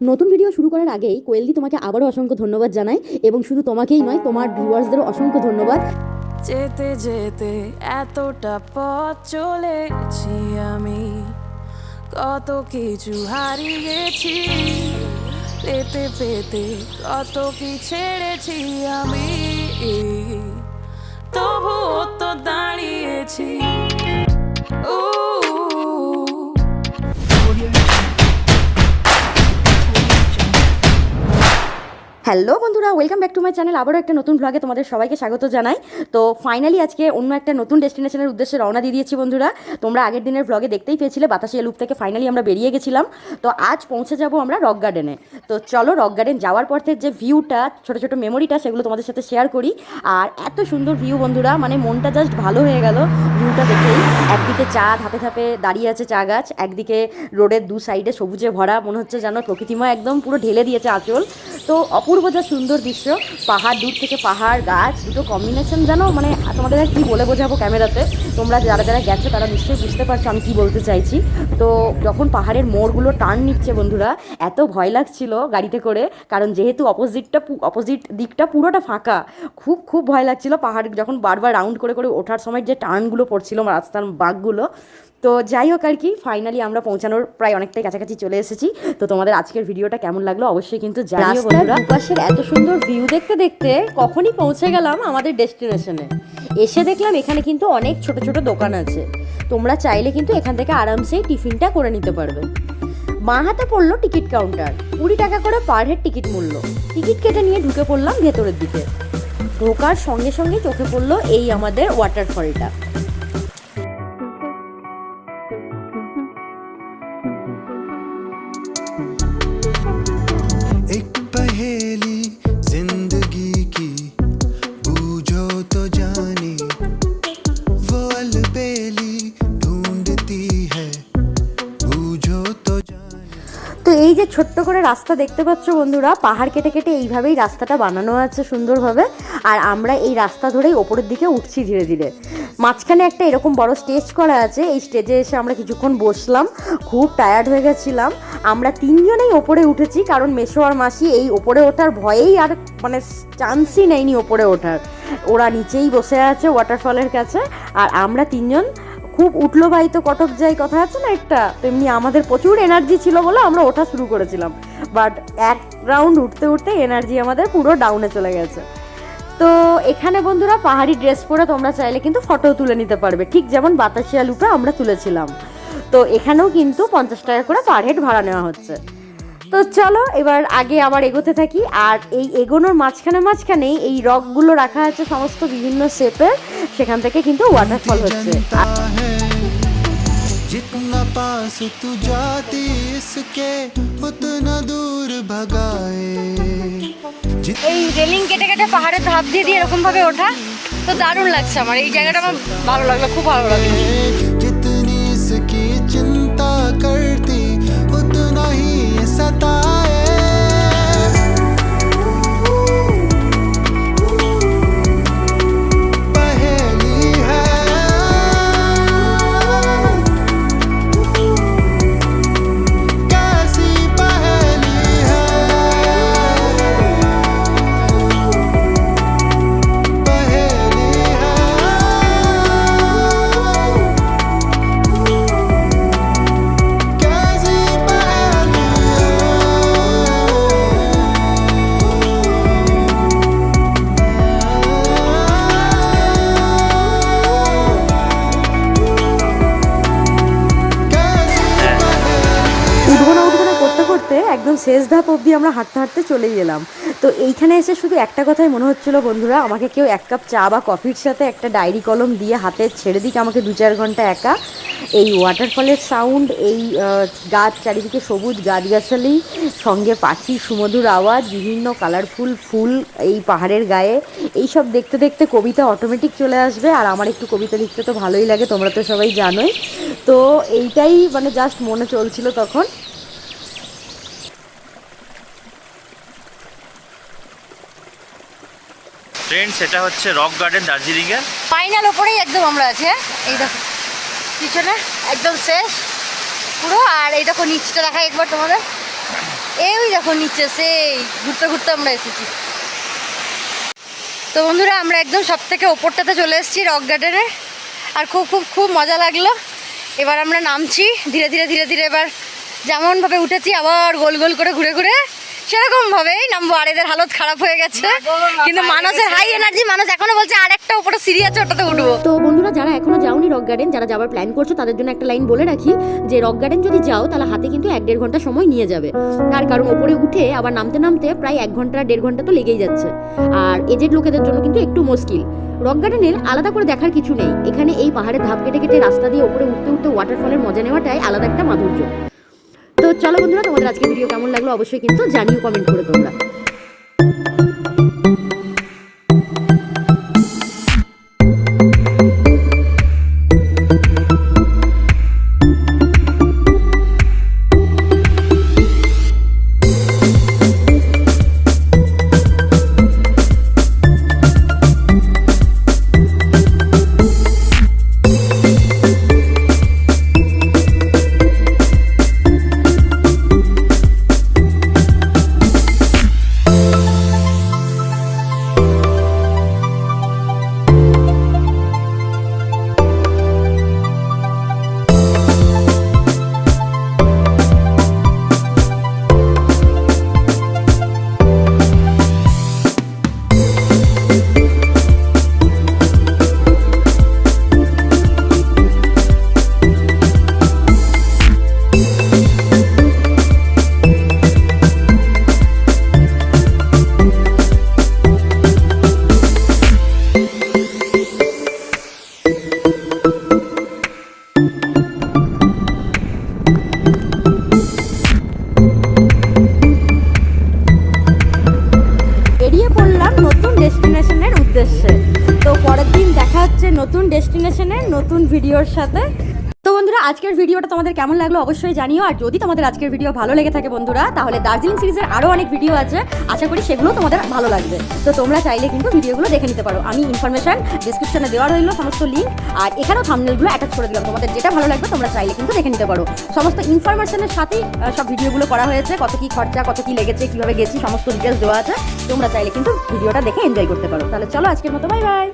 নতুন ভিডিও শুরু করার আগেই কোয়েলদি তোমাকে আবারও অসংখ্য ধন্যবাদ জানাই এবং শুধু তোমাকেই নয়, তোমার ভিউয়ার্সদেরও অসংখ্য ধন্যবাদ। যেতে যেতে এতটা পথ চলেছি আমি। কত কিছু হারিয়েছি, পেতে পেতে কত কি ছেড়েছি আমি। তবুও তো দাঁড়িয়েছি। উ হ্যালো বন্ধুরা welcome back to my channel আবারও একটা নতুন ব্লগে তোমাদের সবাইকে স্বাগত জানাই। তো ফাইনালি আজকে অন্য একটা নতুন ডেস্টিনেশনের উদ্দেশ্যে রওনা দিয়ে দিয়েছি বন্ধুরা। তোমরা আগের দিনের ব্লগে দেখতেই পেয়েছিলে, বাতাসিয়া লুপ থেকে ফাইনালি আমরা বেরিয়ে গেছিলাম। তো আজ পৌঁছে যাব আমরা রক গার্ডেনে তো চলো রক গার্ডেন যাওয়ার পর যে ভিউটা ছোটো ছোটো মেমোরিটা সেগুলো তোমাদের সাথে শেয়ার করি। আর এত সুন্দর ভিউ বন্ধুরা মানে মনটা জাস্ট ভালো হয়ে গেল ভিউটা দেখেই। একদিকে চা ধাপে ধাপে দাঁড়িয়ে আছে চা গাছ, একদিকে রোডের দু সাইডে সবুজে ভরা, মনে হচ্ছে যেন প্রকৃতিময় একদম পুরো ঢেলে দিয়েছে আঁচল। তো অপূর্ব যা সুন্দর দৃশ্য, পাহাড়, দূর থেকে পাহাড়, গাছ, দুটো কম্বিনেশন জানো? মানে তোমাদের কী বলে বোঝাবো ক্যামেরাতে? তোমরা যারা যারা গেছো, তারা নিশ্চয়ই বুঝতে পারছ আমি কী বলতে চাইছি। তো যখন পাহাড়ের মোড়গুলো টার্ন নিচ্ছে বন্ধুরা, এত ভয় লাগছিল গাড়িতে করে, কারণ যেহেতু অপোজিটটা অপোজিট দিকটা পুরোটা ফাঁকা, খুব খুব ভয় লাগছিল পাহাড় যখন বারবার রাউন্ড করে করে ওঠার সময় যে টার্নগুলো পড়ছিল রাস্তার বাঘগুলো তো যাই হোক আর কি ফাইনালি আমরা পৌঁছানোর প্রায় অনেকটাই কাছাকাছি চলে এসেছি। তো তোমাদের আজকের ভিডিওটা কেমন লাগল অবশ্যই কিন্তু জানিও বন্ধুরা। দুপাশের এত সুন্দর ভিউ দেখতে দেখতে কখনই পৌঁছে গেলাম আমাদের ডেস্টিনেশনে এসে দেখলাম এখানে কিন্তু অনেক ছোট ছোট দোকান আছে। তোমরা চাইলে কিন্তু এখান থেকে আরামসেই টিফিনটা করে নিতে পারবে। বাঁ হাতে পড়ল টিকিট কাউন্টার কুড়ি টাকা করে পার হেড টিকিট মূল্য। টিকিট কেটে নিয়ে ঢুকে পড়লাম ভেতরের দিকে। ঢোকার সঙ্গে সঙ্গে চোখে পড়ল এই আমাদের ওয়াটারফলটা তো এই যে ছোট্ট করে রাস্তা দেখতে পাচ্ছ বন্ধুরা, পাহাড় কেটে কেটে এইভাবেই রাস্তাটা বানানো আছে সুন্দরভাবে। আর আমরা এই রাস্তা ধরেই ওপরের দিকে উঠছি ধীরে ধীরে। মাঝখানে একটা এরকম বড় স্টেজ করা আছে, এই স্টেজে এসে আমরা কিছুক্ষণ বসলাম, খুব টায়ার্ড হয়ে গেছিলাম। আমরা তিনজনেই ওপরে উঠেছি, কারণ মেসো আর মাসি এই ওপরে ওঠার ভয়েই আর মানে চান্সই নেয়নি ওপরে ওঠার। ওরা নিচেই বসে আছে ওয়াটারফলের কাছে, আর আমরা তিনজন খুব উঠল ভাই তো কটক যাই কথা আছে না একটা? তেমনি আমাদের প্রচুর এনার্জি ছিল বলে আমরা ওঠা শুরু করেছিলাম। বাট এক রাউন্ড উঠতে উঠতে এনার্জি আমাদের পুরো ডাউনে চলে গেছে। তো এখানে বন্ধুরা পাহাড়ি ড্রেস পরে তোমরা চাইলে কিন্তু ফটো তুলে নিতে পারবে। ঠিক যেমন বাতাসিয়া লুপে আমরা তুলেছিলাম। তো এখানেও কিন্তু পঞ্চাশ টাকা করে পার হেড ভাড়া নেওয়া হচ্ছে। তো চলো এবার আগে আবার এগোতে থাকি আর এই এগোনোর মাঝখানে মাঝখানেই এই রকগুলো রাখা আছে সমস্ত বিভিন্ন শেপের সেখান থেকে কিন্তু ওয়াটারফল হচ্ছে আর जनता है जितना पास तू जाती इसके उतना दूर भगाए जित এই রেলিং কেটে কেটে পাহাড়ের ধাপ দিয়ে দিয়ে এরকম ভাবে ওঠা তো দারুণ লাগছে আমার এই জায়গাটা আমার ভালো লাগলো খুব ভালো লাগলো जितनी इसकी শেষ ধাপ অবধি আমরা হাঁটতে হাঁটতে চলেই এলাম। তো এইখানে এসে শুধু একটা কথাই মনে হচ্ছিল বন্ধুরা, আমাকে কেউ এক কাপ চা বা কফির সাথে একটা ডায়েরি কলম দিয়ে হাতে ছেড়ে দিক, আমাকে দু চার ঘণ্টা একা। এই ওয়াটারফলের সাউন্ড এই গাছ চারিদিকে সবুজ গাছগাছালি, সঙ্গে পাখি, সুমধুর আওয়াজ, বিভিন্ন কালারফুল ফুল এই পাহাড়ের গায়ে। এই সব দেখতে দেখতে কবিতা অটোমেটিক চলে আসবে, আর আমার একটু কবিতা লিখতে তো ভালোই লাগে, তোমরা তো সবাই জানোই। তো এইটাই মানে জাস্ট মনে চলছিল তখন। ফ্রেন্ডস এটা হচ্ছে রক গার্ডেন দার্জিলিংয়ের ফাইনাল ওপরেই একদম আমরা আছি হ্যাঁ? এই দেখো, পিছনে একদম শেষ, পুরো। আর এই দেখো, নিচটা দেখা একবার তোমাদের। এই দেখো, নিচে সেই, ঘুরতে ঘুরতে আমরা এসেছি। তো বন্ধুরা, আমরা একদম সব থেকে ওপরটাতে চলে এসেছি রক গার্ডেনে আর খুব খুব খুব মজা লাগল। এবার আমরা নামছি, ধীরে ধীরে ধীরে ধীরে এবার যেমনভাবে উঠেছি, আবার গোল গোল করে ঘুরে ঘুরে সেরকম ভাবেই নামবো আর এদের হালত খারাপ হয়ে গেছে। কিন্তু মানুষের হাই এনার্জি মানুষ এখনও বলছে আর একটা উপরে সিঁড়ি আছে ওটাতে উঠবো। তো বন্ধুরা যারা এখনও যাওনি রক গার্ডেন যারা যাওয়ার প্ল্যান করছ তাদের জন্য একটা লাইন বলে রাখি যে রক গার্ডেন যদি যাও তাহলে হাতে কিন্তু এক দেড় ঘণ্টা সময় নিয়ে যাবে। তার কারণ ওপরে উঠে আবার নামতে নামতে প্রায় এক ঘণ্টা দেড় ঘণ্টা তো লেগেই যাচ্ছে। আর এজেড লোকেদের জন্য কিন্তু একটু মুশকিল। রক গার্ডেনের আলাদা করে দেখার কিছু নেই। এখানে এই পাহাড়ের ধাপ কেটে কেটে রাস্তা দিয়ে ওপরে উঠতে উঠতে ওয়াটারফলের মজা নেওয়াটাই আলাদা একটা মাধুর্য। চলো বন্ধুরা তোমাদের আজকে ভিডিও কেমন লাগল অবশ্যই কিন্তু জানিও কমেন্ট করে তোমরা। হচ্ছে নতুন ডেস্টিনেশনের নতুন ভিডিওর সাথে। তো বন্ধুরা, আজকের ভিডিওটা তোমাদের কেমন লাগল অবশ্যই জানিও। আর যদি তোমাদের আজকের ভিডিও ভালো লেগে থাকে বন্ধুরা, তাহলে দার্জিলিং সিরিজের আরও অনেক ভিডিও আছে। আশা করি সেগুলো তোমাদের ভালো লাগবে। তো তোমরা চাইলে কিন্তু ভিডিওগুলো দেখে নিতে পারো। আমি ইনফরমেশন ডিসক্রিপশনে দেওয়া রইল সমস্ত লিঙ্ক আর এখানেও থামনেলগুলো অ্যাটাচ করে দিলাম। তোমাদের যেটা ভালো লাগবে তোমরা চাইলে কিন্তু দেখে নিতে পারো। সমস্ত ইনফরমেশনের সাথেই সব ভিডিওগুলো করা হয়েছে। কত কি খরচা, কত কি লেগেছে, কীভাবে গেছি, সমস্ত ডিটেলস দেওয়া আছে। তোমরা চাইলে কিন্তু ভিডিওটা দেখে এনজয় করতে পারো। তাহলে চলো আজকের মতো বাই বাই